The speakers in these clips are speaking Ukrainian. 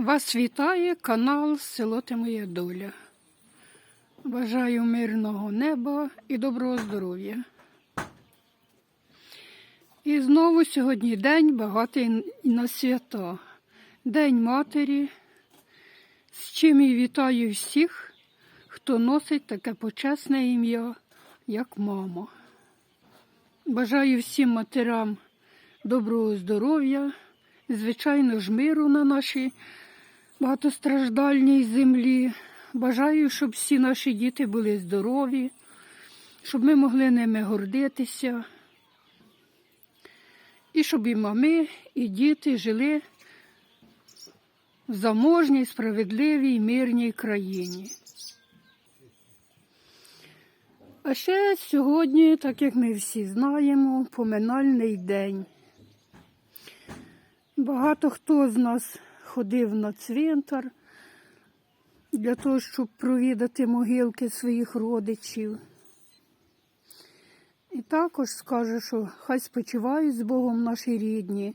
Вас вітає канал Село Ти Моя Доля. Бажаю мирного неба і доброго здоров'я. І знову сьогодні день багатий на свята. День Матері, з чим і вітаю всіх, хто носить таке почесне ім'я, як мама. Бажаю всім матерам доброго здоров'я, звичайно ж миру на нашій багатостраждальній землі. Бажаю, щоб всі наші діти були здорові, щоб ми могли ними гордитися. І щоб і мами, і діти жили в заможній, справедливій, мирній країні. А ще сьогодні, так як ми всі знаємо, поминальний день. Багато хто з нас ходив на цвинтар для того, щоб провідати могилки своїх родичів. І також скаже, що хай спочивають з Богом наші рідні.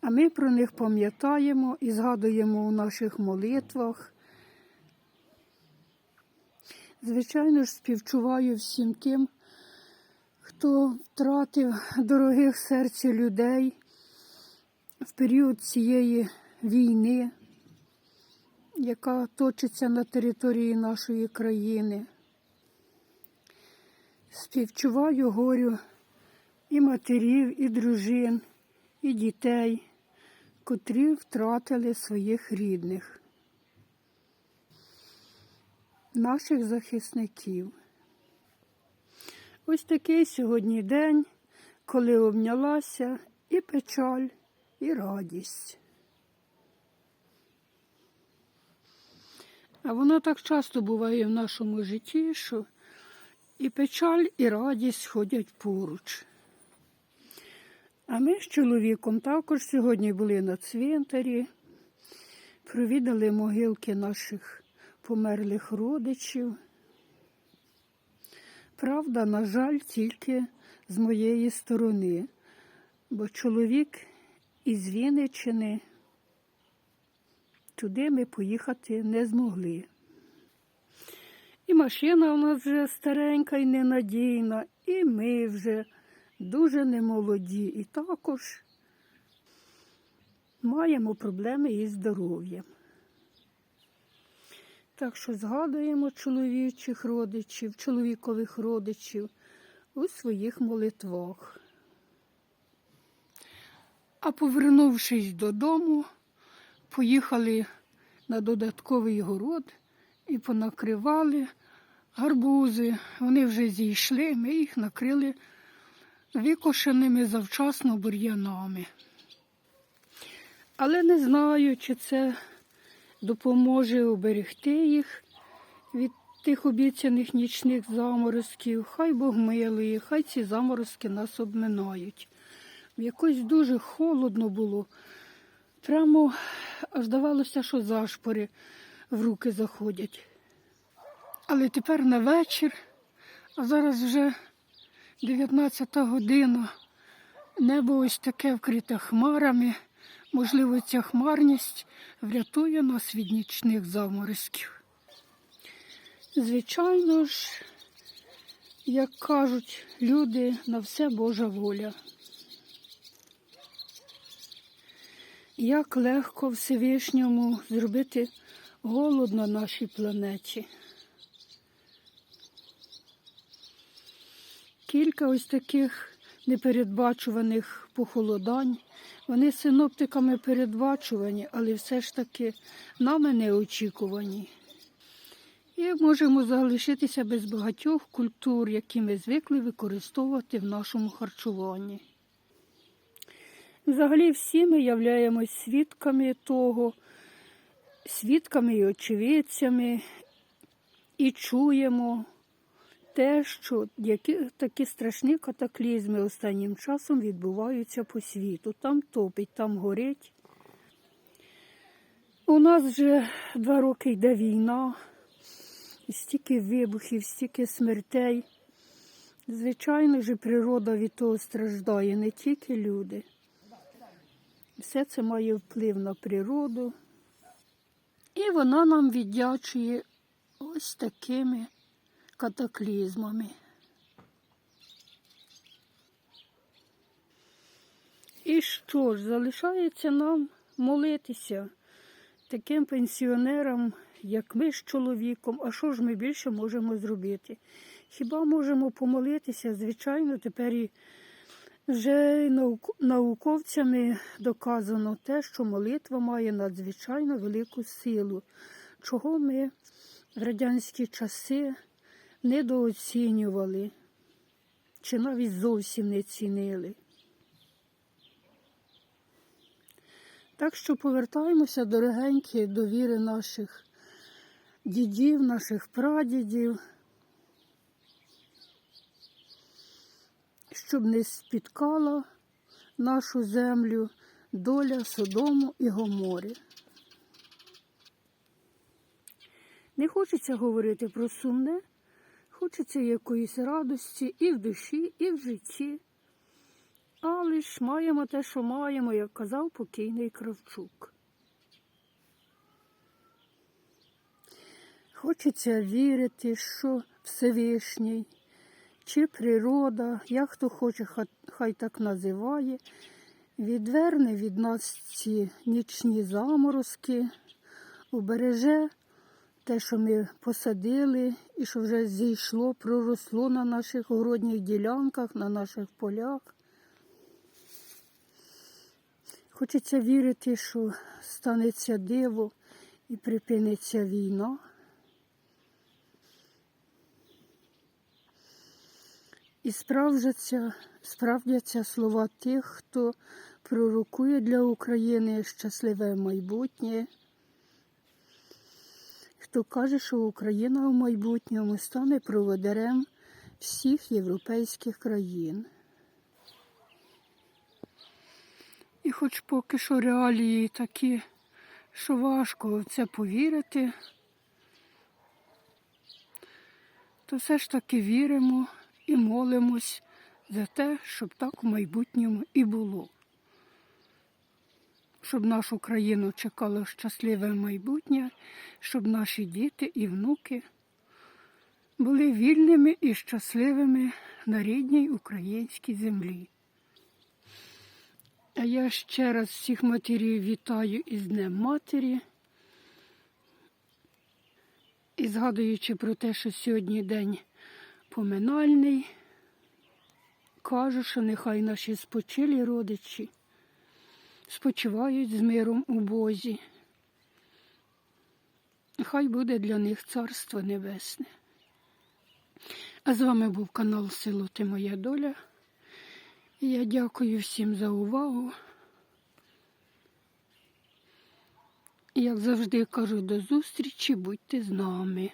А ми про них пам'ятаємо і згадуємо у наших молитвах. Звичайно ж, співчуваю всім тим, хто втратив дорогих серцю людей в період цієї війни, яка точиться на території нашої країни. Співчуваю горю і матерів, і дружин, і дітей, котрі втратили своїх рідних, наших захисників. Ось такий сьогодні день, коли обнялася і печаль, і радість. А воно так часто буває в нашому житті, що і печаль, і радість ходять поруч. А ми з чоловіком також сьогодні були на цвинтарі, провідали могилки наших померлих родичів. Правда, на жаль, тільки з моєї сторони, бо чоловік із Вінниччини туди ми поїхати не змогли. І машина у нас вже старенька і ненадійна, і ми вже дуже немолоді. І також маємо проблеми із здоров'ям. Так що згадуємо чоловічих родичів, чоловікових родичів у своїх молитвах. А повернувшись додому, поїхали на додатковий город і понакривали гарбузи. Вони вже зійшли, ми їх накрили викошеними завчасно бур'янами. Але не знаю, чи це допоможе оберегти їх від тих обіцяних нічних заморозків. Хай Бог милує, хай ці заморозки нас обминають. Якось дуже холодно було. Прямо аж здавалося, що зашпори в руки заходять. Але тепер на вечір, а зараз вже 19 година, небо ось таке вкрите хмарами. Можливо, ця хмарність врятує нас від нічних заморозків. Звичайно ж, як кажуть люди, на все Божа воля. Як легко Всевишньому зробити голод на нашій планеті. Кілька ось таких непередбачуваних похолодань. Вони синоптиками передбачувані, але все ж таки нами не очікувані. І можемо залишитися без багатьох культур, які ми звикли використовувати в нашому харчуванні. Взагалі всі ми являємось свідками того, свідками і очевидцями, і чуємо те, що які такі страшні катаклізми останнім часом відбуваються по світу. Там топить, там горить. У нас вже два роки йде війна, стільки вибухів, стільки смертей. Звичайно ж, природа від того страждає, не тільки люди. Все це має вплив на природу. І вона нам віддячує ось такими катаклізмами. І що ж, залишається нам молитися таким пенсіонерам, як ми з чоловіком. А що ж ми більше можемо зробити? Хіба можемо помолитися? Звичайно, тепер і вже науковцями доказано те, що молитва має надзвичайно велику силу, чого ми в радянські часи недооцінювали, чи навіть зовсім не цінили. Так що повертаємося, дорогенькі, до віри наших дідів, наших прадідів, щоб не спіткала нашу землю доля Содому і Гомори. Не хочеться говорити про сумне, хочеться якоїсь радості і в душі, і в житті. Але ж маємо те, що маємо, як казав покійний Кравчук. Хочеться вірити, що Всевишній, чи природа, як хто хоче, хай так називає, відверне від нас ці нічні заморозки, убереже те, що ми посадили і що вже зійшло, проросло на наших городніх ділянках, на наших полях. Хочеться вірити, що станеться диво і припиниться війна. І справдяться, справдяться слова тих, хто пророкує для України щасливе майбутнє, хто каже, що Україна в майбутньому стане проводарем всіх європейських країн. І хоч поки що реалії такі, що важко в це повірити, то все ж таки віримо і молимось за те, щоб так в майбутньому і було. Щоб нашу країну чекало щасливе майбутнє, щоб наші діти і внуки були вільними і щасливими на рідній українській землі. А я ще раз всіх матерів вітаю із Днем Матері. І згадуючи про те, що сьогодні день поминальний, кажу, що нехай наші спочилі родичі спочивають з миром у Бозі. Хай буде для них царство небесне. А з вами був канал Село Ти Моя Доля. Я дякую всім за увагу. Як завжди кажу, до зустрічі, будьте з нами.